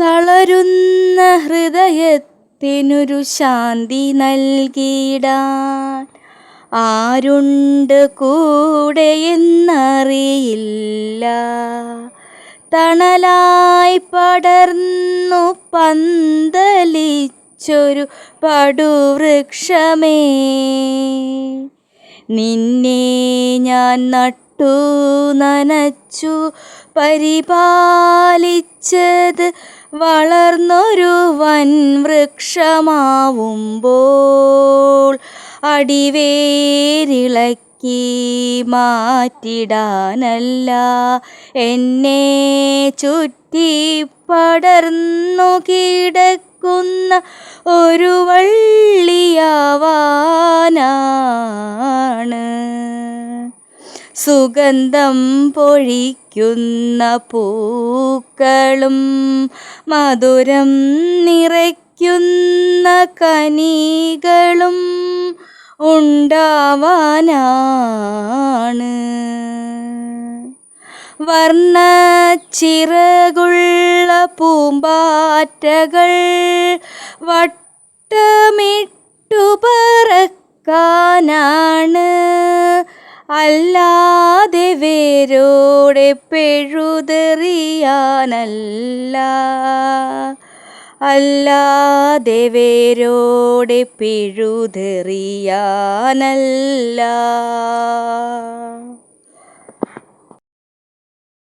തളരുന്ന ഹൃദയത്തിനൊരു ശാന്തി നൽകിയിടാൻ ആരുണ്ട് കൂടെ എന്നറിയില്ല. തണലായി പടർന്നു പന്തലിച്ചൊരു പടുവൃക്ഷമേ. നിന്നെ ഞാൻ നട്ടു നനച്ചു പരിപാലിച്ചത് വളർന്നൊരു വൻ വൃക്ഷമാവുമ്പോൾ അടിവേരിളക്കി മാറ്റിടാനല്ല. എന്നെ ചുറ്റി പടർന്നു കിടക്കുന്ന ഒരു വള്ളിയാവാനാണ്. സുഗന്ധം പൊഴിക്കുന്ന പൂക്കളും മധുരം നിറയ്ക്കുന്ന കനികളും ഉണ്ടാവാനാണ്. വർണ ചിറകുള്ള പൂമ്പാറ്റകൾ വട്ടമിട്ടു പറക്കാനാണ്. അല്ലാതെ വേരോടെ പെഴുതെറിയാനല്ല. അല്ലാതെ വേരോടെ പിഴുതെറിയാനല്ല.